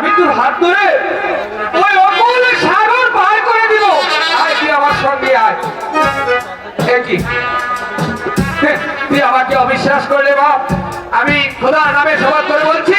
আমি তোর হাত ধরে ওই অমূল্য সাগর পার করে দিব। আয়, তুই আমার সঙ্গে আয়। কি? তুই আমাকে অবিশ্বাস করলে বাপ। আমি খোদার নামে সবার করে বলছি